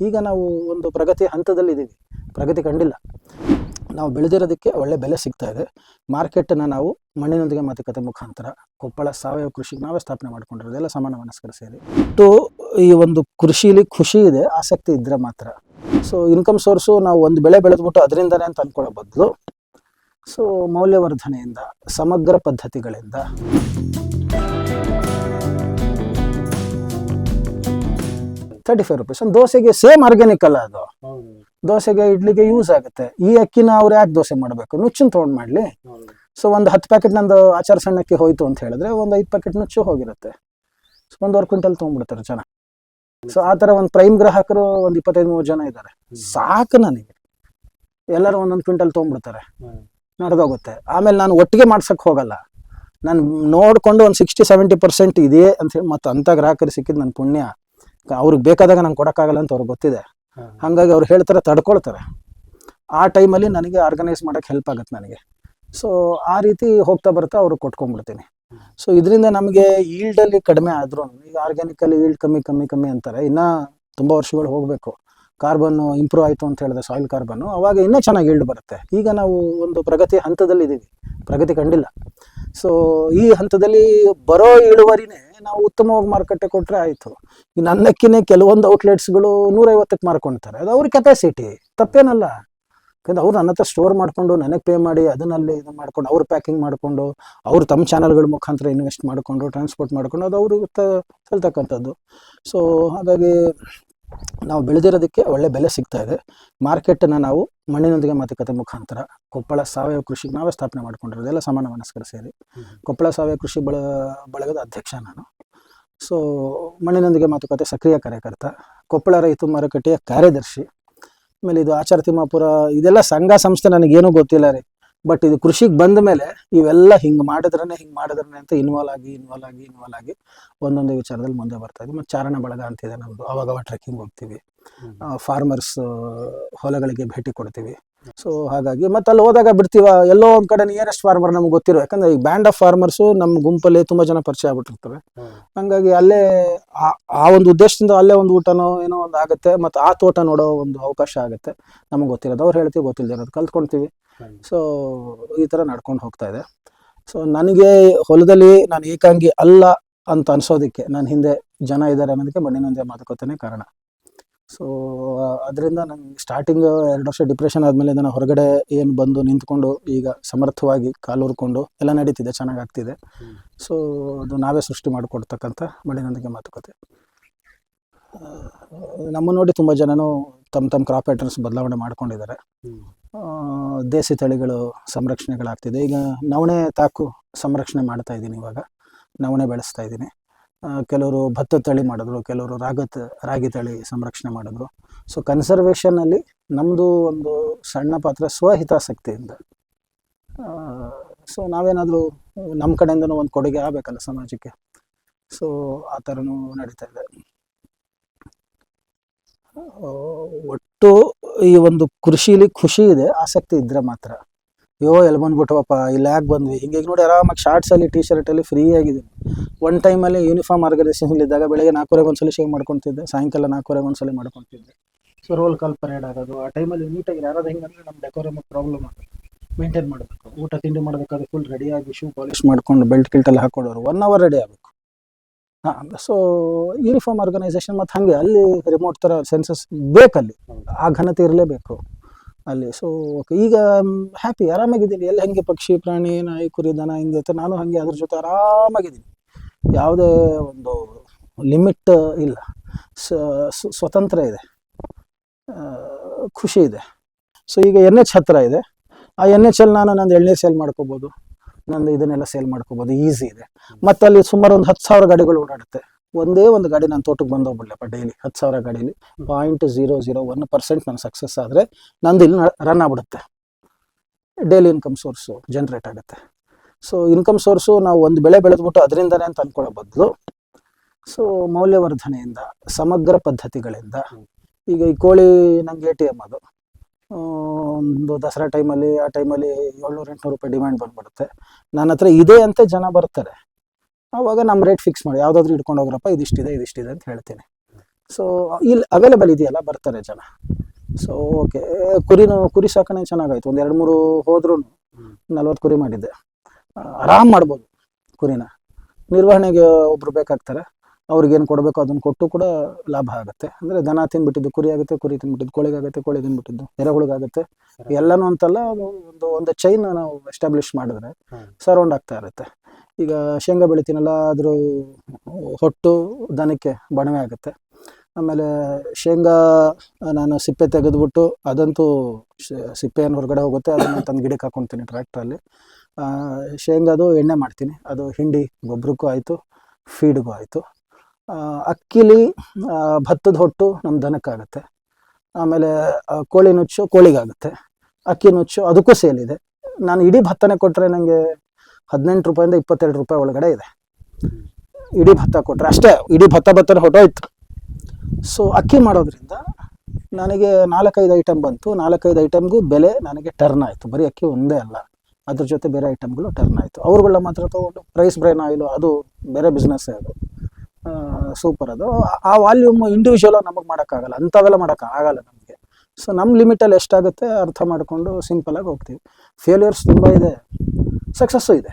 ಈಗ ನಾವು ಒಂದು ಪ್ರಗತಿ ಹಂತದಲ್ಲಿದ್ದೀವಿ. ಪ್ರಗತಿ ಕಂಡಿಲ್ಲ. ನಾವು ಬೆಳೆದಿರೋದಕ್ಕೆ ಒಳ್ಳೆ ಬೆಲೆ ಸಿಗ್ತಾ ಇದೆ. ಮಾರ್ಕೆಟನ್ನು ನಾವು ಮಣ್ಣಿನೊಂದಿಗೆ ಮಾತುಕತೆ ಮುಖಾಂತರ, ಕೊಪ್ಪಳ ಸಾವಯವ ಕೃಷಿಗೆ ನಾವೇ ಸ್ಥಾಪನೆ ಮಾಡ್ಕೊಂಡಿರೋದು. ಎಲ್ಲ ಸಮಾನ ಮನಸ್ಕರ ಸೇರಿ. ಟು ಈ ಒಂದು ಕೃಷಿಲಿ ಖುಷಿ ಇದೆ, ಆಸಕ್ತಿ ಇದ್ದರೆ ಮಾತ್ರ. ಸೊ ಇನ್ಕಮ್ ಸೋರ್ಸು ನಾವು ಒಂದು ಬೆಳೆ ಬೆಳೆದ್ಬಿಟ್ಟು ಅದರಿಂದನೇ ಅಂತ ಅಂದ್ಕೊಳ್ಳೋ ಬದಲು. ಸೊ ಮೌಲ್ಯವರ್ಧನೆಯಿಂದ, ಸಮಗ್ರ ಪದ್ಧತಿಗಳಿಂದ. ತರ್ಟಿ ಫೈವ್ ರುಪೀಸ್ ಒಂದು ದೋಸೆಗೆ ಸೇಮ್ ಆರ್ಗ್ಯಾನಿಕ್ ಅಲ್ಲ ಅದು. ದೋಸೆಗೆ ಇಡ್ಲಿಗೆ ಯೂಸ್ ಆಗುತ್ತೆ. ಈ ಅಕ್ಕಿನ ಅವ್ರು ಯಾಕೆ ದೋಸೆ ಮಾಡಬೇಕು? ನುಚ್ಚನ್ನು ತೊಗೊಂಡು ಮಾಡಲಿ. ಸೊ ಒಂದು ಹತ್ತು ಪ್ಯಾಕೆಟ್ ನಂದು ಆಚಾರ ಸಣ್ಣಕ್ಕೆ ಹೋಯ್ತು ಅಂತ ಹೇಳಿದ್ರೆ ಒಂದು ಐದು ಪ್ಯಾಕೆಟ್ ನುಚ್ಚು ಹೋಗಿರುತ್ತೆ. ಸೊ ಒಂದೂವರೆ ಕ್ವಿಂಟಲ್ ತೊಗೊಂಡ್ಬಿಡ್ತಾರೆ ಜನ. ಸೊ ಆ ಥರ ಒಂದು ಪ್ರೈಮ್ ಗ್ರಾಹಕರು ಒಂದು ಇಪ್ಪತ್ತೈದು ಮೂವತ್ತು ಜನ ಇದ್ದಾರೆ ಸಾಕು ನನಗೆ. ಎಲ್ಲರೂ ಒಂದೊಂದು ಕ್ವಿಂಟಲ್ ತೊಗೊಂಡ್ಬಿಡ್ತಾರೆ. ನಡೆದೋಗುತ್ತೆ. ಆಮೇಲೆ ನಾನು ಒಟ್ಟಿಗೆ ಮಾಡ್ಸಕ್ಕೆ ಹೋಗಲ್ಲ. ನಾನು ನೋಡಿಕೊಂಡು ಒಂದು ಸಿಕ್ಸ್ಟಿ ಸೆವೆಂಟಿ ಪರ್ಸೆಂಟ್ ಇದೆ ಅಂತ ಹೇಳಿ ಮತ್ತು ಅಂಥ ಗ್ರಾಹಕರು ಸಿಕ್ಕಿದ್ದು ನನ್ನ ಪುಣ್ಯ. ಅವ್ರಿಗೆ ಬೇಕಾದಾಗ ನಂಗೆ ಕೊಡೋಕ್ಕಾಗಲ್ಲ ಅಂತ ಅವ್ರಿಗೆ ಗೊತ್ತಿದೆ. ಹಾಗಾಗಿ ಅವ್ರು ಹೇಳ್ತಾರೆ ತಡ್ಕೊಳ್ತಾರೆ. ಆ ಟೈಮಲ್ಲಿ ನನಗೆ ಆರ್ಗನೈಸ್ ಮಾಡೋಕ್ಕೆ ಹೆಲ್ಪ್ ಆಗುತ್ತೆ ನನಗೆ. ಸೊ ಆ ರೀತಿ ಹೋಗ್ತಾ ಬರ್ತಾ ಅವ್ರಿಗೆ ಕೊಟ್ಕೊಂಡ್ಬಿಡ್ತೀನಿ. ಸೊ ಇದರಿಂದ ನಮಗೆ ಈಲ್ಡಲ್ಲಿ ಕಡಿಮೆ ಆದ್ರೂ ಈಗ ಆರ್ಗ್ಯಾನಿಕಲ್ಲಿ ಈಲ್ಡ್ ಕಮ್ಮಿ ಕಮ್ಮಿ ಕಮ್ಮಿ ಅಂತಾರೆ. ಇನ್ನೂ ತುಂಬ ವರ್ಷಗಳು ಹೋಗಬೇಕು. ಕಾರ್ಬನ್ನು ಇಂಪ್ರೂವ್ ಆಯಿತು ಅಂತ ಹೇಳಿದೆ ಸಾಯಿಲ್ ಕಾರ್ಬನ್ನು ಅವಾಗ ಇನ್ನೂ ಚೆನ್ನಾಗಿ ಈಲ್ಡ್ ಬರುತ್ತೆ. ಈಗ ನಾವು ಒಂದು ಪ್ರಗತಿ ಹಂತದಲ್ಲಿದ್ದೀವಿ. ಪ್ರಗತಿ ಕಂಡಿಲ್ಲ. ಸೊ ಈ ಹಂತದಲ್ಲಿ ಬರೋ ಇಳುವರಿನೇ ನಾವು ಉತ್ತಮವಾಗಿ ಮಾರುಕಟ್ಟೆ ಕೊಟ್ಟರೆ ಆಯಿತು. ಇನ್ನು ನನ್ನಕ್ಕಿನೇ ಕೆಲವೊಂದು ಔಟ್ಲೆಟ್ಸ್ಗಳು ನೂರೈವತ್ತಕ್ಕೆ ಮಾರ್ಕೊಳ್ತಾರೆ ಅದು ಅವ್ರ ಕೆಪಾಸಿಟಿ ತಪ್ಪೇನಲ್ಲ. ಯಾಕಂದ್ರೆ ಅವ್ರು ನನ್ನ ಹತ್ರ ಸ್ಟೋರ್ ಮಾಡಿಕೊಂಡು, ನನಗೆ ಪೇ ಮಾಡಿ, ಅದನ್ನಲ್ಲಿ ಇದು ಮಾಡ್ಕೊಂಡು, ಅವ್ರು ಪ್ಯಾಕಿಂಗ್ ಮಾಡಿಕೊಂಡು, ಅವ್ರು ತಮ್ಮ ಚಾನಲ್ಗಳ ಮುಖಾಂತರ ಇನ್ವೆಸ್ಟ್ ಮಾಡಿಕೊಂಡು ಟ್ರಾನ್ಸ್ಪೋರ್ಟ್ ಮಾಡಿಕೊಂಡು, ಅದು ಅವರು ತಲ್ತಕ್ಕಂಥದ್ದು ಸೊ ಹಾಗಾಗಿ ನಾವು ಬೆಳೆದಿರೋದಕ್ಕೆ ಒಳ್ಳೆ ಬೆಲೆ ಸಿಗ್ತಾ ಇದೆ. ಮಾರ್ಕೆಟನ್ನು ನಾವು ಮಣ್ಣಿನೊಂದಿಗೆ ಮಾತುಕತೆ ಮುಖಾಂತರ ಕೊಪ್ಪಳ ಸಾವಯವ ಕೃಷಿಗೆ ನಾವೇ ಸ್ಥಾಪನೆ ಮಾಡಿಕೊಂಡಿರೋದು. ಎಲ್ಲ ಸಮಾನ ಮನಸ್ಕರು ಸೇರಿ. ಕೊಪ್ಪಳ ಸಾವಯವ ಕೃಷಿ ಬಳ ಬಳಗದ ಅಧ್ಯಕ್ಷ ನಾನು. ಸೊ ಮಣ್ಣಿನೊಂದಿಗೆ ಮಾತುಕತೆ ಸಕ್ರಿಯ ಕಾರ್ಯಕರ್ತ ಕೊಪ್ಪಳ ರೈತ ಮಾರುಕಟ್ಟೆಯ ಕಾರ್ಯದರ್ಶಿ. ಆಮೇಲೆ ಇದು ಆಚಾರ ತಿಮ್ಮಾಪುರ ಇದೆಲ್ಲ ಸಂಘ ಸಂಸ್ಥೆ ನನಗೇನೂ ಗೊತ್ತಿಲ್ಲ ರೀ. ಬಟ್ ಇದು ಕೃಷಿಗೆ ಬಂದ ಮೇಲೆ ಇವೆಲ್ಲ ಹಿಂಗೆ ಮಾಡಿದ್ರೇ ಹಿಂಗೆ ಮಾಡಿದ್ರೇ ಅಂತ ಇನ್ವಾಲ್ವ್ ಆಗಿ ಇನ್ವಾಲ್ವ್ ಆಗಿ ಇನ್ವಾಲ್ವ್ ಆಗಿ ಒಂದೊಂದು ವಿಚಾರದಲ್ಲಿ ಮುಂದೆ ಬರ್ತಾ ಇದ್ದೀವಿ ಮತ್ತು ಚಾರಣ ಬಳಗ ಅಂತಿದೆ ನಮ್ಮದು ಅವಾಗ ಟ್ರೆಕ್ಕಿಂಗ್ ಹೋಗ್ತೀವಿ. ಫಾರ್ಮರ್ಸ್ ಹೊಲಗಳಿಗೆ ಭೇಟಿ ಕೊಡ್ತೀವಿ. ಸೊ ಹಾಗಾಗಿ ಮತ್ತೆ ಅಲ್ಲಿ ಹೋದಾಗ ಬಿಡ್ತೀವ ಎಲ್ಲೋ ಒಂದು ಕಡೆ ನಿಯರೆಸ್ಟ್ ಫಾರ್ಮರ್ ನಮ್ಗೆ ಗೊತ್ತಿರೋ ಯಾಕಂದ್ರೆ ಈ ಬ್ಯಾಂಡ್ ಆಫ್ ಫಾರ್ಮರ್ಸು ನಮ್ಮ ಗುಂಪಲ್ಲಿ ತುಂಬ ಜನ ಪರಿಚಯ ಆಗ್ಬಿಟ್ಟಿರ್ತವೆ. ಹಂಗಾಗಿ ಅಲ್ಲೇ ಆ- ಆ ಒಂದು ಉದ್ದೇಶದಿಂದ ಅಲ್ಲೇ ಒಂದು ಊಟನೋ ಏನೋ ಒಂದು ಆಗುತ್ತೆ ಮತ್ತು ಆ ತೋಟ ನೋಡೋ ಒಂದು ಅವಕಾಶ ಆಗುತ್ತೆ. ನಮಗೆ ಗೊತ್ತಿರೋದು ಅವ್ರು ಹೇಳ್ತೀವಿ ಗೊತ್ತಿಲ್ಲದೆ ಇರೋದು ಕಲ್ತ್ಕೊಳ್ತೀವಿ. ಸೊ ಈ ಥರ ನಡ್ಕೊಂಡು ಹೋಗ್ತಾ ಇದೆ. ಸೊ ನನಗೆ ಹೊಲದಲ್ಲಿ ನಾನು ಏಕಾಂಗಿ ಅಲ್ಲ ಅಂತ ಅನ್ಸೋದಕ್ಕೆ ನನ್ನ ಹಿಂದೆ ಜನ ಇದ್ದಾರೆ ಅನ್ನೋದಕ್ಕೆ ಮಣ್ಣಿನೊಂದೇ ಮಾತುಕತೆನೇ ಕಾರಣ. ಸೊ ಅದರಿಂದ ನಂಗೆ ಸ್ಟಾರ್ಟಿಂಗ್ ಎರಡು ವರ್ಷ ಡಿಪ್ರೆಷನ್ ಆದಮೇಲೆ ನಾನು ಹೊರಗಡೆ ಏನು ಬಂದು ನಿಂತ್ಕೊಂಡು ಈಗ ಸಮರ್ಥವಾಗಿ ಕಾಲೂರ್ಕೊಂಡು ಎಲ್ಲ ನಡೀತಿದೆ ಚೆನ್ನಾಗಿ ಆಗ್ತಿದೆ ಸೊ ಅದು ನಾವೇ ಸೃಷ್ಟಿ ಮಾಡಿಕೊಡ್ತಕ್ಕಂಥ ಮಣ್ಣಿನೊಂದಿಗೆ ಮಾತುಕತೆ. ನಮ್ಮ ನೋಡಿ ತುಂಬ ಜನನು ತಮ್ಮ ತಮ್ಮ ಕ್ರಾಪ್ ಪ್ಯಾಟರ್ನ್ಸ್ ಬದಲಾವಣೆ ಮಾಡ್ಕೊಂಡಿದ್ದಾರೆ. ದೇಸಿ ತಳಿಗಳು ಸಂರಕ್ಷಣೆಗಳಾಗ್ತಿದೆ. ಈಗ ನವಣೆ ತಾಕು ಸಂರಕ್ಷಣೆ ಮಾಡ್ತಾ ಇದ್ದೀನಿ ಇವಾಗ. ನವಣೆ ಬೆಳೆಸ್ತಾ ಇದ್ದೀನಿ. ಕೆಲವರು ಭತ್ತ ತಳಿ ಮಾಡಿದ್ರು, ಕೆಲವರು ರಾಗತ್ ರಾಗಿ ತಳಿ ಸಂರಕ್ಷಣೆ ಮಾಡಿದ್ರು. ಸೊ ಕನ್ಸರ್ವೇಷನಲ್ಲಿ ನಮ್ಮದು ಒಂದು ಸಣ್ಣ ಪಾತ್ರ ಸ್ವಹಿತಾಸಕ್ತಿಯಿಂದ. ಸೊ ನಾವೇನಾದರೂ ನಮ್ಮ ಕಡೆಯಿಂದನೂ ಒಂದು ಕೊಡುಗೆ ಆಗಬೇಕಲ್ಲ ಸಮಾಜಕ್ಕೆ. ಸೊ ಆ ಥರನೂ ನಡೀತಾ ಇದೆ. ಒಟ್ಟು ಈ ಒಂದು ಕೃಷಿಲಿ ಖುಷಿ ಇದೆ, ಆಸಕ್ತಿ ಇದ್ರೆ ಮಾತ್ರ. ಅಯ್ಯೋ, ಎಲ್ಲಿ ಬಂದ್ಬಿಟ್ಟವಪ್ಪ ಇಲ್ಲಿ ಯಾಕೆ ಬಂದ್ವಿ. ಹಿಂಗೆ ನೋಡಿ ಆರಾಮಾಗಿ ಶಾರ್ಟ್ಸಲ್ಲಿ ಟಿ ಶರ್ಟಲ್ಲಿ ಫ್ರೀ ಆಗಿದ್ದೀನಿ. ಒನ್ ಟೈಮಲ್ಲಿ ಯೂನಿಫಾರ್ಮ್ ಆರ್ಗನೈಸೇಷನ್ ಇದ್ದಾಗ ಬೆಳಗ್ಗೆ ನಾಲ್ಕೂವರೆಗೆ ಒಂದ್ಸಲ ಶೇವ್ ಮಾಡ್ಕೊತಿದ್ದೆ. ಸಾಯಂಕಾಲ ನಾಲ್ಕೂವರೆಗೆ ಒಂದ್ಸಲ ಮಾಡ್ಕೊತಿದ್ದೆ. ಸೊ ರೋಲ್ ಕಾಲ್ ಪರೇಡ್ ಆಗೋದು. ಆ ಟೈಮಲ್ಲಿ ನೀಟಾಗಿ ಯಾರಾದ್ರು ಹೆಂಗಂದ್ರೆ ನಮ್ಮ ಡೆಕೋರಮ್ ಪ್ರಾಬ್ಲಮ್ ಆಗುತ್ತೆ. ಮೇಂಟೈನ್ ಮಾಡಬೇಕು. ಊಟ, ತಿಂಡಿ ಮಾಡಬೇಕಾದ್ರೆ ಫುಲ್ ರೆಡಿಯಾಗಿ ಶೂ ಪಾಲಿಶ್ ಮಾಡ್ಕೊಂಡು ಬೆಲ್ಟ್ ಕಿಲ್ಟಲ್ಲಿ ಹಾಕೊಂಡವ್ರು ಒನ್ ಅವರ್ ರೆಡಿ ಆಗಬೇಕು. ಹಾಂ ಸೊ ಯೂನಿಫಾರ್ಮ್ ಆರ್ಗನೈಸೇಷನ್ ಮತ್ತು ಹಾಗೆ. ಅಲ್ಲಿ ರಿಮೋಟ್ ಥರ ಸೆನ್ಸಸ್ ಬೇಕಲ್ಲಿ. ಆ ಘನತೆ ಇರಲೇಬೇಕು. ಅಲ್ಲಿ. ಸೊ ಈಗ ಹ್ಯಾಪಿ ಆರಾಮಾಗಿದ್ದೀನಿ ಎಲ್ಲಿ ಹಂಗೆ? ಪಕ್ಷಿ, ಪ್ರಾಣಿ, ನಾಯಿ, ಕುರಿ, ದನ, ಹಿಂದೆ ನಾನು ಹಾಗೆ ಅದ್ರ ಜೊತೆ ಆರಾಮಾಗಿದ್ದೀನಿ. ಯಾವುದೇ ಒಂದು ಲಿಮಿಟ್ ಇಲ್ಲ. ಸ್ವತಂತ್ರ ಇದೆ. ಖುಷಿ ಇದೆ. ಸೊ ಈಗ ಎನ್ ಎಚ್ ಹತ್ತಿರ ಇದೆ. ಆ ಎನ್ ಎಚ್ ಅಲ್ಲಿ ನಾನು ನಂದು ಎಳ್ನೀರು ಸೇಲ್ ಮಾಡ್ಕೋಬೋದು. ನಂದು ಇದನ್ನೆಲ್ಲ ಸೇಲ್ ಮಾಡ್ಕೋಬೋದು. ಈಸಿ ಇದೆ. ಮತ್ತು ಅಲ್ಲಿ ಸುಮಾರು ಒಂದು ಹತ್ತು ಸಾವಿರ ಗಾಡಿಗಳು ಓಡಾಡುತ್ತೆ. ಒಂದೇ ಒಂದು ಗಾಡಿ ನಾನು ತೋಟಕ್ಕೆ ಬಂದೋಗ್ಬಿಡ್ಲಪ್ಪ ಡೈಲಿ ಹತ್ತು ಸಾವಿರ ಗಾಡೀಲಿ. Point zero zero one percent ನಾನು ಸಕ್ಸಸ್ ಆದರೆ ನಂದು ಇಲ್ಲಿ ರನ್ ಆಗ್ಬಿಡುತ್ತೆ. ಡೈಲಿ ಇನ್ಕಮ್ ಸೋರ್ಸು ಜನ್ರೇಟ್ ಆಗುತ್ತೆ. ಸೊ ಇನ್ಕಮ್ ಸೋರ್ಸು ನಾವು ಒಂದು ಬೆಳೆ ಬೆಳೆದ್ಬಿಟ್ಟು ಅದರಿಂದನೇ ಅಂತ ಅಂದ್ಕೊಳ್ಳೋ ಬದಲು ಸೊ ಮೌಲ್ಯವರ್ಧನೆಯಿಂದ, ಸಮಗ್ರ ಪದ್ಧತಿಗಳಿಂದ, ಈಗ ಈ ಕೋಳಿ ನಂಗೆ ಎ ಟಿ ಎಂ ಅದು. ಒಂದು ದಸರಾ ಟೈಮಲ್ಲಿ ಆ ಟೈಮಲ್ಲಿ ಏಳ್ನೂರು ಎಂಟುನೂರು ರೂಪಾಯಿ ಡಿಮ್ಯಾಂಡ್ ಬಂದ್ಬಿಡುತ್ತೆ. ನನ್ನ ಹತ್ರ ಇದೆ ಅಂತ ಜನ ಬರ್ತಾರೆ. ಆವಾಗ ನಮ್ಮ ರೇಟ್ ಫಿಕ್ಸ್ ಮಾಡಿ. ಯಾವುದಾದ್ರೂ ಇಟ್ಕೊಂಡು ಹೋಗ್ರಪ್ಪ ಇದಿಷ್ಟಿದೆ ಇದಿಷ್ಟಿದೆ ಅಂತ ಹೇಳ್ತೀನಿ. ಸೊ ಇಲ್ಲಿ ಅವೈಲೇಬಲ್ ಇದೆಯಲ್ಲ ಬರ್ತಾರೆ ಜನ. ಸೊ ಓಕೆ ಕುರಿನೂ ಕುರಿ ಸಾಕಣೆ ಚೆನ್ನಾಗಾಯ್ತು. ಒಂದು ಎರಡು ಮೂರು ಹೋದ್ರೂ ನಲ್ವತ್ತು ಕುರಿ ಮಾಡಿದ್ದೆ. ಆರಾಮ್ ಮಾಡ್ಬೋದು ಕುರಿನ. ನಿರ್ವಹಣೆಗೆ ಒಬ್ರು ಬೇಕಾಗ್ತಾರೆ. ಅವ್ರಿಗೇನು ಕೊಡಬೇಕು ಅದನ್ನು ಕೊಟ್ಟು ಕೂಡ ಲಾಭ ಆಗುತ್ತೆ. ಅಂದರೆ ದನ ತಿನ್ಬಿಟ್ಟಿದ್ದು ಕುರಿ ಆಗುತ್ತೆ ಕುರಿ ತಿನ್ಬಿಟ್ಟಿದ್ದು ಕೋಳಿಗಾಗುತ್ತೆ ಕೋಳಿ ತಿನ್ಬಿಟ್ಟಿದ್ದು ಎರೆಹುಳುಗಾಗುತ್ತೆ ಎಲ್ಲನೂ ಅಂತಲ್ಲ ಒಂದು ಒಂದು ಚೈನ್ ನಾವು ಎಸ್ಟಾಬ್ಲಿಷ್ ಮಾಡಿದ್ರೆ ಸರೌಂಡ್ ಆಗ್ತಾ ಇರುತ್ತೆ. ಈಗ ಶೇಂಗಾ ಬೆಳಿತೀನಲ್ಲ, ಅದ್ರ ಹೊಟ್ಟು ದನಕ್ಕೆ ಬಣವೆ ಆಗುತ್ತೆ. ಆಮೇಲೆ ಶೇಂಗಾ ನಾನು ಸಿಪ್ಪೆ ತೆಗೆದ್ಬಿಟ್ಟು ಅದಂತೂ ಸಿಪ್ಪೆ ಏನು ಹೊರಗಡೆ ಹೋಗುತ್ತೆ, ಅದನ್ನು ತಂದು ಗಿಡಕ್ಕೆ ಹಾಕೊತೀನಿ ಟ್ರ್ಯಾಕ್ಟ್ರಲ್ಲಿ. ಶೇಂಗಾದು ಎಣ್ಣೆ ಮಾಡ್ತೀನಿ. ಅದು ಹಿಂಡಿ ಗೊಬ್ಬರಕ್ಕೂ ಆಯಿತು, ಫೀಡ್ಗೂ ಆಯಿತು. ಅಕ್ಕಿಲಿ ಭತ್ತದ ಹೊಟ್ಟು ನಮ್ಮ ದನಕ್ಕಾಗುತ್ತೆ ಆಮೇಲೆ ಕೋಳಿ ನುಚ್ಚು ಕೋಳಿಗಾಗುತ್ತೆ. ಅಕ್ಕಿ ನುಚ್ಚು ಅದಕ್ಕೂ ಸೇಲಿದೆ ನಾನು ಇಡೀ ಭತ್ತನೇ ಕೊಟ್ಟರೆ ನನಗೆ ಹದಿನೆಂಟು ರೂಪಾಯಿಂದ ಇಪ್ಪತ್ತೆರಡು ರೂಪಾಯಿ ಒಳಗಡೆ ಇದೆ. ಇಡೀ ಭತ್ತ ಕೊಟ್ಟರೆ ಅಷ್ಟೇ, ಇಡೀ ಭತ್ತ ಭತ್ತನ ಹೊಟ್ಟೋಯ್ತು ಸೊ ಅಕ್ಕಿ ಮಾಡೋದ್ರಿಂದ ನನಗೆ ನಾಲ್ಕೈದು ಐಟಮ್ ಬಂತು. ನಾಲ್ಕೈದು ಐಟಮ್ಗೂ ಬೆಲೆ ನನಗೆ ಟರ್ನ್ ಆಯಿತು. ಬರೀ ಅಕ್ಕಿ ಒಂದೇ ಅಲ್ಲ, ಅದ್ರ ಜೊತೆ ಬೇರೆ ಐಟಮ್ಗಳು ಟರ್ನ್ ಆಯಿತು. ಅವ್ರುಗಳನ್ನ ಮಾತ್ರ ತೊಗೊಂಡು ಪ್ರೈಸ್ ಬ್ರೈನ್ ಆಯಿಲು ಅದು ಬೇರೆ ಬಿಸ್ನೆಸ್ಸೇ ಅದು. ಸೂಪರ್ ಅದು. ಆ- ವಾಲ್ಯೂಮ್ ಇಂಡಿವಿಜುವಲ್ ನಮಗೆ ಮಾಡೋಕ್ಕಾಗಲ್ಲ, ಅಂಥವೆಲ್ಲ ಮಾಡೋಕ್ಕೆ ಆಗಲ್ಲ ನಮಗೆ ಸೊ ನಮ್ಮ ಲಿಮಿಟಲ್ಲಿ ಎಷ್ಟಾಗುತ್ತೆ ಅರ್ಥ ಮಾಡಿಕೊಂಡು ಸಿಂಪಲಾಗಿ ಹೋಗ್ತೀವಿ. ಫೇಲ್ಯೂರ್ಸ್ ತುಂಬ ಇದೆ. ಸಕ್ಸಸ್ಸು ಇದೆ.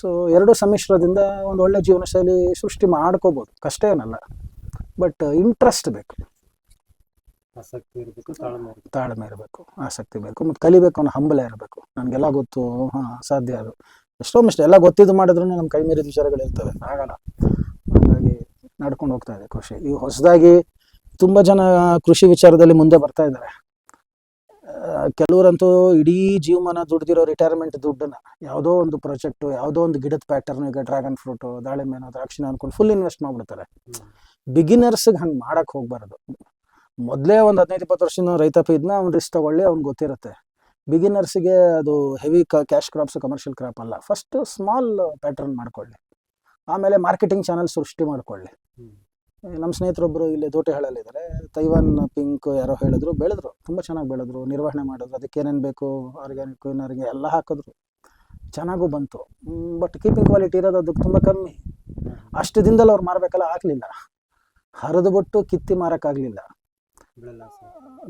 ಸೊ ಎರಡು ಸಮ್ಮಿಶ್ರದಿಂದ ಒಂದು ಒಳ್ಳೆ ಜೀವನ ಶೈಲಿ ಸೃಷ್ಟಿ ಮಾಡ್ಕೋಬೋದು. ಕಷ್ಟ ಏನಲ್ಲ. ಬಟ್ ಇಂಟ್ರೆಸ್ಟ್ ಬೇಕು. ಆಸಕ್ತಿ ಇರಬೇಕು ತಾಳ್ಮೆ ಇರಬೇಕು. ಆಸಕ್ತಿ ಬೇಕು ಮತ್ತು ಕಲಿಬೇಕು ಅನ್ನೋ ಹಂಬಲ ಇರಬೇಕು. ನನಗೆಲ್ಲ ಗೊತ್ತು ಹಾಂ ಸಾಧ್ಯ ಅದು. ಎಷ್ಟೋ ಮಿಷ್ಟ ಎಲ್ಲ ಗೊತ್ತಿದ್ದು ಮಾಡಿದ್ರು ನಮ್ಮ ಕೈ ಮೀರಿದ ವಿಚಾರಗಳು ಇರ್ತವೆ. ಆಗಲ್ಲ. ಹಾಗಾಗಿ ನಡ್ಕೊಂಡು ಹೋಗ್ತಾ ಇದೆ ಕೃಷಿ ಈ ಹೊಸದಾಗಿ ತುಂಬ ಜನ ಕೃಷಿ ವಿಚಾರದಲ್ಲಿ ಮುಂದೆ ಬರ್ತಾ ಇದ್ದಾರೆ. ಕೆಲವರಂತೂ ಇಡೀ ಜೀವಮಾನ ದುಡ್ದಿರೋ ರಿಟೈರ್ಮೆಂಟ್ ದುಡ್ಡನ್ನ ಯಾವುದೋ ಒಂದು ಪ್ರಾಜೆಕ್ಟು ಯಾವುದೋ ಒಂದು ಗಿಡದ ಪ್ಯಾಟರ್ನ್ ಈಗ ಡ್ರ್ಯಾಗನ್ ಫ್ರೂಟು ದಾಳಿಂಬೆನೋ ದ್ರಾಕ್ಷಿನ ಅನ್ಕೊಂಡು ಫುಲ್ ಇನ್ವೆಸ್ಟ್ ಮಾಡ್ಬಿಡ್ತಾರೆ. ಬಿಗಿನರ್ಸ್ಗೆ ಹಂಗೆ ಮಾಡಕ್ಕೆ ಹೋಗ್ಬಾರ್ದು. ಮೊದಲೇ ಒಂದು ಹದಿನೈದು, ಇಪ್ಪತ್ತು ವರ್ಷದ ರೈತಾಪ ಇದ್ನ ಅವ್ನು ರಿಸ್ಕ್ ತಗೊಳ್ಳಿ, ಅವ್ನಿಗೆ ಗೊತ್ತಿರುತ್ತೆ. ಬಿಗಿನರ್ಸಿಗೆ ಅದು heavy cash crops commercial crop ಅಲ್ಲ. ಫಸ್ಟ್ ಸ್ಮಾಲ್ ಪ್ಯಾಟರ್ನ್ ಮಾಡ್ಕೊಳ್ಳಿ. ಆಮೇಲೆ ಮಾರ್ಕೆಟಿಂಗ್ ಚಾನಲ್ ಸೃಷ್ಟಿ ಮಾಡ್ಕೊಳ್ಳಿ. ನಮ್ಮ ಸ್ನೇಹಿತರೊಬ್ಬರು ಇಲ್ಲಿ ದೋಟೆಹಳ್ಳಲ್ಲಿದ್ದಾರೆ. ತೈವಾನ್ ಪಿಂಕ್ ಯಾರೋ ಹೇಳಿದ್ರು, ಬೆಳೆದ್ರು. ತುಂಬ ಚೆನ್ನಾಗಿ ಬೆಳೆದ್ರು. ನಿರ್ವಹಣೆ ಮಾಡಿದ್ರು. ಅದಕ್ಕೆ ಏನೇನು ಬೇಕು? ಆರ್ಗ್ಯಾನಿಕ್ ಇನರ್ಗೆ ಎಲ್ಲ ಹಾಕಿದ್ರು. ಚೆನ್ನಾಗೂ ಬಂತು. ಬಟ್ ಕೀಪಿಂಗ್ ಕ್ವಾಲಿಟಿ ಇರೋದು ಅದಕ್ಕೆ ತುಂಬ ಕಮ್ಮಿ. ಅಷ್ಟು ದಿನದಲ್ಲಿ ಅವ್ರು ಮಾರಬೇಕಲ್ಲ, ಆಗಲಿಲ್ಲ. ಹರಿದು ಬಿಟ್ಟು ಕಿತ್ತಿ ಮಾರೋಕ್ಕಾಗಲಿಲ್ಲ.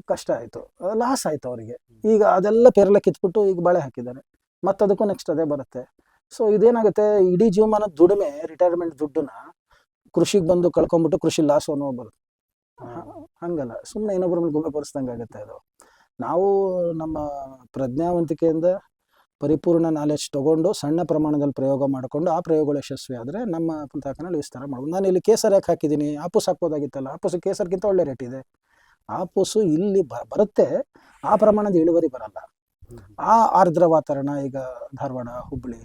ಕಷ್ಟ ಆಯಿತು. ಲಾಸ್ ಆಯಿತು ಅವರಿಗೆ. ಈಗ ಅದೆಲ್ಲ ಪೇರಲೆ ಕಿತ್ಬಿಟ್ಟು ಈಗ ಬಾಳೆ ಹಾಕಿದ್ದಾರೆ. ಮತ್ತು ಅದಕ್ಕೂ ನೆಕ್ಸ್ಟ್ ಅದೇ ಬರುತ್ತೆ. ಸೊ ಇದೇನಾಗುತ್ತೆ? ಇಡೀ ಜೀವಮಾನದ ದುಡಿಮೆ ರಿಟೈರ್ಮೆಂಟ್ ದುಡ್ಡನ್ನ ಕೃಷಿಗೆ ಬಂದು ಕಳ್ಕೊಂಬಿಟ್ಟು ಕೃಷಿ ಲಾಸ್ ಅನ್ನೋ ಬರುತ್ತೆ. ಹಂಗಲ್ಲ ಸುಮ್ಮನೆ ಇನ್ನೊಬ್ಬರ ಮೇಲೆ ಗೊಂಬೆ ಪರಿಸ್ದಂಗೆ ಆಗುತ್ತೆ ಅದು. ನಾವು ನಮ್ಮ ಪ್ರಜ್ಞಾವಂತಿಕೆಯಿಂದ ಪರಿಪೂರ್ಣ ನಾಲೆಜ್ ತಗೊಂಡು ಸಣ್ಣ ಪ್ರಮಾಣದಲ್ಲಿ ಪ್ರಯೋಗ ಮಾಡಿಕೊಂಡು ಆ ಪ್ರಯೋಗಗಳು ಯಶಸ್ವಿ ಆದರೆ ನಮ್ಮ ಪುಂತಾಕನಲ್ಲಿ ವಿಸ್ತಾರ ಮಾಡ್ಬೋದು. ನಾನು ಇಲ್ಲಿ ಕೇಸರ್ ಯಾಕೆ ಹಾಕಿದ್ದೀನಿ? ಆಪುಸ್ ಹಾಕ್ಬೋದಾಗಿತ್ತಲ್ಲ. ಆಪುಸ್ ಕೇಸರ್ಗಿಂತ ಒಳ್ಳೆ ರೇಟ್ ಇದೆ. ಆಪುಸು ಇಲ್ಲಿ ಬ ಬರುತ್ತೆ. ಆ ಪ್ರಮಾಣದ ಇಳುವರಿ ಬರಲ್ಲ. ಆ ಆರ್ದ್ರ ವಾತಾವರಣ ಈಗ ಧಾರವಾಡ ಹುಬ್ಬಳ್ಳಿ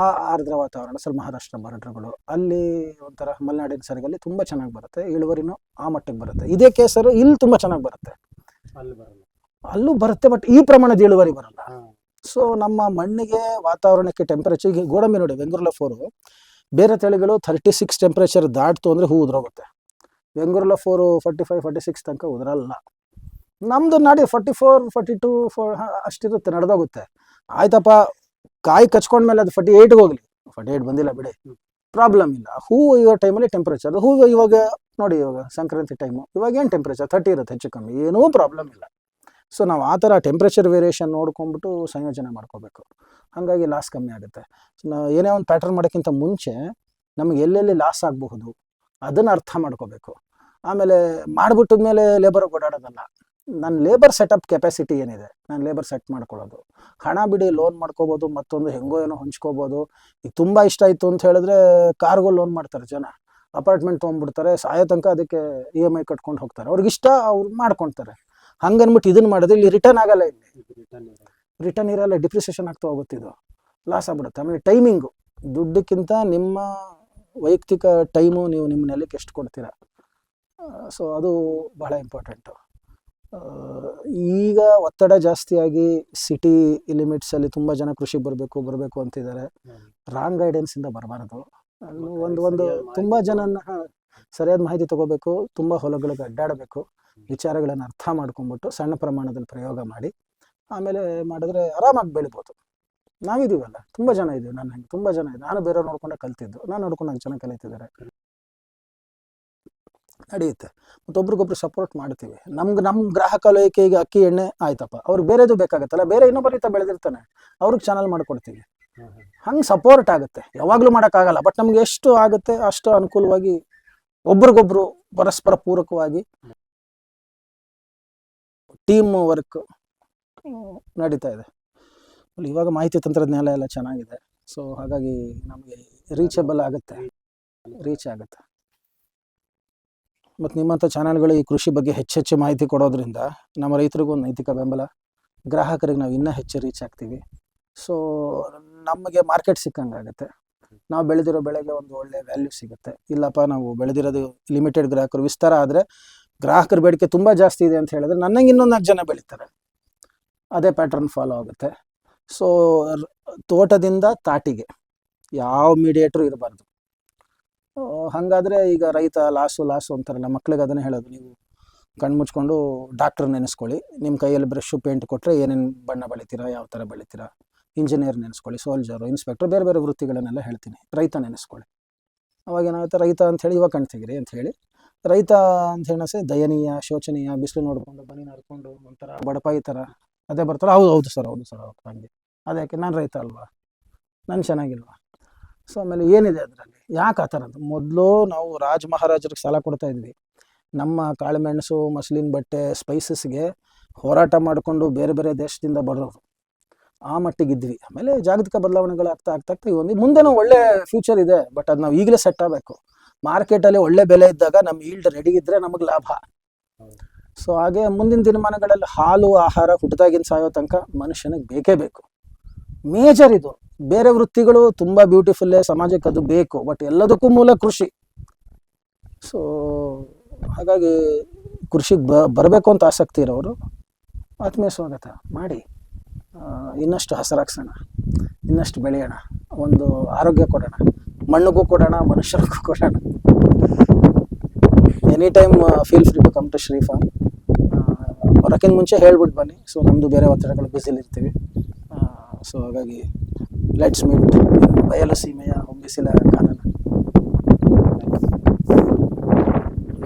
ಆ ಆರ್ದ್ರ ವಾತಾವರಣ ಸ್ವಲ್ಪ ಮಹಾರಾಷ್ಟ್ರ ಬಾರ್ಡರ್ಗಳು ಅಲ್ಲಿ ಒಂಥರ ಮಲೆನಾಡಿನ ಸರಿಗಲ್ಲಿ ತುಂಬ ಚೆನ್ನಾಗಿ ಬರುತ್ತೆ. ಇಳುವರಿನೂ ಆ ಮಟ್ಟಕ್ಕೆ ಬರುತ್ತೆ. ಇದೇ ಕೇಸರು ಇಲ್ಲಿ ತುಂಬ ಚೆನ್ನಾಗಿ ಬರುತ್ತೆ. ಅಲ್ಲಿ ಬರಲ್ಲ. ಅಲ್ಲೂ ಬರುತ್ತೆ ಬಟ್ ಈ ಪ್ರಮಾಣದ ಇಳುವರಿ ಬರಲ್ಲ. ಸೊ ನಮ್ಮ ಮಣ್ಣಿಗೆ ವಾತಾವರಣಕ್ಕೆ ಟೆಂಪರೇಚರ್ ಈಗ ಗೋಡಂಬಿ ನೋಡಿ ಬೆಂಗಳೂರು ಫೋರು ಬೇರೆ ತಳಿಗಳು ಥರ್ಟಿ ಸಿಕ್ಸ್ ಟೆಂಪರೇಚರ್ ದಾಟ್ತು ಅಂದರೆ ಹೂ ಉದುರೋಗುತ್ತೆ. Bengaluru four forty five forty six ತನಕ ಉದುರಲ್ಲ. ನಮ್ಮದು ನಾಡಿ forty four forty two four ಅಷ್ಟಿರುತ್ತೆ ನಡೆದೋಗುತ್ತೆ. ಆಯ್ತಪ್ಪ. ಕಾಯಿ ಕಚ್ಕೊಂಡ್ಮೇಲೆ ಅದು ಫಾರ್ಟಿ ಏಯ್ಟ್ಗೆ ಹೋಗ್ಲಿ. ಫಾರ್ಟಿ ಏಯ್ಟ್ ಬಂದಿಲ್ಲ ಬಿಡಿ. ಪ್ರಾಬ್ಲಮ್ ಇಲ್ಲ. ಹೂ ಇವಾಗ ಟೈಮಲ್ಲಿ ಟೆಂಪರೇಚರ್ ಹೂ ಇವಾಗ ನೋಡಿ ಇವಾಗ ಸಂಕ್ರಾಂತಿ ಟೈಮು ಇವಾಗ ಏನು ಟೆಂಪರೇಚರ್ ತರ್ಟಿ ಇರುತ್ತೆ ಹೆಚ್ಚು ಕಮ್ಮಿ. ಏನೂ ಪ್ರಾಬ್ಲಮ್ ಇಲ್ಲ. ಸೊ ನಾವು ಆ ಥರ ಟೆಂಪ್ರೇಚರ್ ವೇರಿಯೇಷನ್ ನೋಡ್ಕೊಂಬಿಟ್ಟು ಸಂಯೋಜನೆ ಮಾಡ್ಕೋಬೇಕು. ಹಾಗಾಗಿ ಲಾಸ್ ಕಮ್ಮಿ ಆಗುತ್ತೆ. ಸೊ ನಾವು ಏನೇ ಒಂದು ಪ್ಯಾಟರ್ನ್ ಮಾಡೋಕ್ಕಿಂತ ಮುಂಚೆ ನಮಗೆ ಎಲ್ಲೆಲ್ಲಿ ಲಾಸ್ ಆಗಬಹುದು ಅದನ್ನು ಅರ್ಥ ಮಾಡ್ಕೋಬೇಕು. ಆಮೇಲೆ ಮಾಡಿಬಿಟ್ಟಿದ್ಮೇಲೆ ಲೇಬರ್ ಓಡಾಡೋದಲ್ಲ. ನನ್ನ ಲೇಬರ್ ಸೆಟಪ್ ಕೆಪಾಸಿಟಿ ಏನಿದೆ? ನಾನು ಲೇಬರ್ ಸೆಟ್ ಮಾಡ್ಕೊಳ್ಳೋದು. ಹಣ ಬಿಡಿ ಲೋನ್ ಮಾಡ್ಕೋಬೋದು, ಮತ್ತೊಂದು ಹೆಂಗೋ ಏನೋ ಹಂಚ್ಕೋಬೋದು. ಈಗ ತುಂಬ ಇಷ್ಟ ಆಯಿತು ಅಂತ ಹೇಳಿದ್ರೆ ಕಾರ್ಗೋ ಲೋನ್ ಮಾಡ್ತಾರೆ ಜನ. ಅಪಾರ್ಟ್ಮೆಂಟ್ ತೊಗೊಂಡ್ಬಿಡ್ತಾರೆ, ಸಾಯೋ ತನಕ ಅದಕ್ಕೆ ಇ ಎಂ ಐ ಕಟ್ಕೊಂಡು ಹೋಗ್ತಾರೆ. ಅವ್ರಿಗೆ ಇಷ್ಟ, ಅವ್ರು ಮಾಡ್ಕೊತಾರೆ ಹಂಗನ್ಬಿಟ್ಟು ಇದನ್ನು ಮಾಡಿದ್ರೆ ಇಲ್ಲಿ ರಿಟರ್ನ್ ಆಗಲ್ಲ ಇಲ್ಲಿ. ರಿಟರ್ನ್ ಇರಲ್ಲ ಡಿಪ್ರಿಸಿಯೇಷನ್ ಆಗ್ತಾ ಹೋಗುತ್ತೆ ಇದು. ಲಾಸ್ ಆಗ್ಬಿಡುತ್ತೆ. ಆಮೇಲೆ ಟೈಮಿಂಗು ದುಡ್ಡಕ್ಕಿಂತ ನಿಮ್ಮ ವೈಯಕ್ತಿಕ ಟೈಮು ನೀವು ನಿಮ್ಮ ನೆಲಕ್ಕೆ ಎಷ್ಟು ಕೊಡ್ತೀರಾ ಸೊ ಅದು ಬಹಳ ಇಂಪಾರ್ಟೆಂಟು ಈಗ ಒತ್ತಡ ಜಾಸ್ತಿಯಾಗಿ ಸಿಟಿ ಲಿಮಿಟ್ಸಲ್ಲಿ ತುಂಬ ಜನ ಕೃಷಿ ಬರಬೇಕು ಬರಬೇಕು ಅಂತಿದ್ದಾರೆ. ರಾಂಗ್ ಗೈಡೆನ್ಸಿಂದ ಬರಬಾರ್ದು. ಬರಬಾರದು ಒಂದು ಒಂದು ತುಂಬಾ ಜನನ ಸರಿಯಾದ ಮಾಹಿತಿ ತಗೋಬೇಕು ತುಂಬ ಹೊಲಗಳಿಗೆ ಅಡ್ಡಾಡಬೇಕು ವಿಚಾರಗಳನ್ನು ಅರ್ಥ ಮಾಡ್ಕೊಂಡ್ಬಿಟ್ಟು ಸಣ್ಣ ಪ್ರಮಾಣದಲ್ಲಿ ಪ್ರಯೋಗ ಮಾಡಿ ಆಮೇಲೆ ಮಾಡಿದ್ರೆ ಆರಾಮಾಗಿ ಬೆಳಿಬೋದು. ನಾವಿದೀವಲ್ಲ ತುಂಬ ಜನ ಇದೀವಿ ನಾನು ಹಂಗೆ ತುಂಬ ಜನ ಇದೆ ನಾನು ಬೇರೆಯವ್ರು ನೋಡ್ಕೊಂಡೆ ಕಲ್ತಿದ್ದು ನಾನು ನೋಡ್ಕೊಂಡು ಹಂಗೆ ಜನ ಕಲಿತಿದ್ದಾರೆ. ನಡೆಯುತ್ತೆ. ಮತ್ತು ಒಬ್ರಿಗೊಬ್ರು ಸಪೋರ್ಟ್ ಮಾಡ್ತೀವಿ. ನಮ್ಗೆ ನಮ್ಮ ಗ್ರಾಹಕ ಲೋಯಕ್ಕೆ ಈಗ ಅಕ್ಕಿ, ಎಣ್ಣೆ ಆಯ್ತಪ್ಪ. ಅವ್ರಿಗೆ ಬೇರೆದು ಬೇಕಾಗುತ್ತಲ್ಲ? ಬೇರೆ ಇನ್ನೊಬ್ಬ ರೈತ ಬೆಳೆದಿರ್ತಾನೆ. ಅವ್ರಿಗೆ ಚಾನಲ್ ಮಾಡಿಕೊಡ್ತೀವಿ. ಹಂಗೆ ಸಪೋರ್ಟ್ ಆಗುತ್ತೆ. ಯಾವಾಗಲೂ ಮಾಡೋಕ್ಕಾಗಲ್ಲ. ಬಟ್ ನಮ್ಗೆ ಎಷ್ಟು ಆಗುತ್ತೆ ಅಷ್ಟು ಅನುಕೂಲವಾಗಿ ಒಬ್ರಿಗೊಬ್ರು ಪರಸ್ಪರ ಪೂರಕವಾಗಿ ಟೀಮ್ ವರ್ಕ್ ನಡೀತಾ ಇದೆ. ಇವಾಗ ಮಾಹಿತಿ ತಂತ್ರಜ್ಞಾನ ಎಲ್ಲ ಚೆನ್ನಾಗಿದೆ. ಸೊ ಹಾಗಾಗಿ ನಮಗೆ ರೀಚಬಲ್ ಆಗುತ್ತೆ. ರೀಚ್ ಆಗುತ್ತೆ. ಮತ್ತು ನಿಮ್ಮಂಥ ಚಾನಲ್ಗಳು ಈ ಕೃಷಿ ಬಗ್ಗೆ ಹೆಚ್ಚೆಚ್ಚು ಮಾಹಿತಿ ಕೊಡೋದ್ರಿಂದ ನಮ್ಮ ರೈತರಿಗೂ ಒಂದು ನೈತಿಕ ಬೆಂಬಲ, ಗ್ರಾಹಕರಿಗೆ ನಾವು ಇನ್ನೂ ಹೆಚ್ಚು ರೀಚ್ ಆಗ್ತೀವಿ. ಸೊ ನಮಗೆ ಮಾರ್ಕೆಟ್ ಸಿಕ್ಕಂಗೆ ಆಗುತ್ತೆ. ನಾವು ಬೆಳೆದಿರೋ ಬೆಳೆಗೆ ಒಂದು ಒಳ್ಳೆಯ ವ್ಯಾಲ್ಯೂ ಸಿಗುತ್ತೆ. ಇಲ್ಲಪ್ಪ, ನಾವು ಬೆಳೆದಿರೋದು ಲಿಮಿಟೆಡ್ ಗ್ರಾಹಕರು. ವಿಸ್ತಾರ ಆದರೆ ಗ್ರಾಹಕರ ಬೇಡಿಕೆ ತುಂಬ ಜಾಸ್ತಿ ಇದೆ ಅಂತ ಹೇಳಿದ್ರೆ ನನಗೆ ಇನ್ನೊಂದು ನಾಲ್ಕು ಜನ ಬೆಳೀತಾರೆ. ಅದೇ ಪ್ಯಾಟ್ರನ್ ಫಾಲೋ ಆಗುತ್ತೆ. ಸೊ ತೋಟದಿಂದ ತಾಟಿಗೆ, ಯಾವ ಮೀಡಿಯೇಟ್ರು ಇರಬಾರ್ದು. ಹಾಗಾದರೆ ಈಗ ರೈತ ಲಾಸು ಲಾಸು ಅಂತಾರಲ್ಲ ಮಕ್ಳಿಗೆ ಅದನ್ನೇ ಹೇಳೋದು. ನೀವು ಕಣ್ಣು ಮುಚ್ಕೊಂಡು ಡಾಕ್ಟರ್ ನೆನೆಸ್ಕೊಳ್ಳಿ. ನಿಮ್ಮ ಕೈಯಲ್ಲಿ ಬ್ರಷ್, ಪೇಂಟ್ ಕೊಟ್ಟರೆ ಏನೇನು ಬಣ್ಣ ಬೆಳಿತೀರಾ, ಯಾವ ಥರ ಬೆಳಿತೀರಾ, ಇಂಜಿನಿಯರ್ ನೆನೆಸ್ಕೊಳ್ಳಿ, ಸೋಲ್ಜರು, ಇನ್ಸ್ಪೆಕ್ಟರ್, ಬೇರೆ ಬೇರೆ ವೃತ್ತಿಗಳನ್ನೆಲ್ಲ ಹೇಳ್ತೀನಿ. ರೈತ ನೆನೆಸ್ಕೊಳ್ಳಿ. ಅವಾಗ ಏನಾಗುತ್ತೆ? ರೈತ ಅಂತ ಹೇಳಿ ಇವಾಗ ಕಣ್ ತೆಗಿರಿ ಅಂತ ಹೇಳಿ. ರೈತ ಅಂತ ಹೇಳಸೆ ದಯನೀಯ, ಶೋಚನೀಯ, ಬಿಸಿಲು ನೋಡಿಕೊಂಡು, ಬನಿ ನಡ್ಕೊಂಡು, ಒಂಥರ ಬಡಪಾಯಿ ಥರ. ಅದೇ ಬರ್ತಾರೆ. ಹೌದು ಹೌದು ಸರ್ ಹೌದು ಸರ್, ಹೌದು, ಹಂಗೆ. ಅದಕ್ಕೆ ನಾನು ರೈತ ಅಲ್ವಾ? ನಾನು ಚೆನ್ನಾಗಿಲ್ವಾ? ಸೊ ಆಮೇಲೆ ಏನಿದೆ ಅದರಲ್ಲಿ? ಯಾಕೆ ಆ ಥರ ಅಂತ? ಮೊದಲು ನಾವು ರಾಜ ಮಹಾರಾಜರಿಗೆ ಸಾಲ ಕೊಡ್ತಾ ಇದ್ವಿ. ನಮ್ಮ ಕಾಳುಮೆಣಸು ಮಸ್ಲಿನ್ ಬಟ್ಟೆ ಸ್ಪೈಸಸ್ಗೆ ಹೋರಾಟ ಮಾಡಿಕೊಂಡು ಬೇರೆ ಬೇರೆ ದೇಶದಿಂದ ಬರೋರು. ಆ ಮಟ್ಟಿಗೆ ಇದ್ವಿ ಆಮೇಲೆ ಜಾಗತಿಕ ಬದಲಾವಣೆಗಳು ಆಗ್ತಾ ಆಗ್ತಾ ಆಗ್ತಾ ಒಂದು ಮುಂದೆನೂ ಒಳ್ಳೆ ಫ್ಯೂಚರ್ ಇದೆ ಬಟ್ ಅದು ನಾವು ಈಗಲೇ ಸೆಟ್ ಆಗಬೇಕು. ಮಾರ್ಕೆಟಲ್ಲಿ ಒಳ್ಳೆ ಬೆಲೆ ಇದ್ದಾಗ ನಮ್ಮ ಈಲ್ಡ್ ರೆಡಿ ಇದ್ದರೆ ನಮಗೆ ಲಾಭ. ಸೊ ಹಾಗೆ ಮುಂದಿನ ದಿನಮಾನಗಳಲ್ಲಿ ಹಾಲು ಆಹಾರ ಹುಟ್ಟದಾಗಿನ ಸಾಯೋ ತನಕ ಮನುಷ್ಯನಿಗೆ ಬೇಕೇ ಬೇಕು. ಮೇಜರ್ ಇದು. ಬೇರೆ ವೃತ್ತಿಗಳು ತುಂಬ ಬ್ಯೂಟಿಫುಲ್ಲೇ ಸಮಾಜಕ್ಕೆ ಅದು ಬೇಕು ಬಟ್ ಎಲ್ಲದಕ್ಕೂ ಮೂಲ ಕೃಷಿ. ಸೊ ಹಾಗಾಗಿ ಕೃಷಿಗೆ ಬ, ಬರಬೇಕು ಅಂತ ಆಸಕ್ತಿ ಇರೋರು, ಆತ್ಮೀಯ ಸ್ವಾಗತ. ಮಾಡಿ. ಇನ್ನಷ್ಟು ಹಸರಾಗ್ಸೋಣ. ಇನ್ನಷ್ಟು ಬೆಳೆಯೋಣ. ಒಂದು ಆರೋಗ್ಯ ಕೊಡೋಣ. ಮಣ್ಣಿಗೂ ಕೊಡೋಣ, ಮನುಷ್ಯರಿಗೂ ಕೊಡೋಣ. Any time feel free to come to Shri farm ಬರೋಕ್ಕಿಂತ ಮುಂಚೆ ಹೇಳ್ಬಿಟ್ಟು ಬನ್ನಿ. ಸೊ ನಮ್ಮದು ಬೇರೆ ಒತ್ತಡಗಳು ಬ್ಯುಸಿಲಿ ಇರ್ತೀವಿ ಸೊ ಹಾಗಾಗಿ ಲೆಟ್ಸ್ ಮೀಟ್ ಬಯಲು ಸೀಮೆಯ ಹೊಂಬಿಸಿಲ ಕಾನ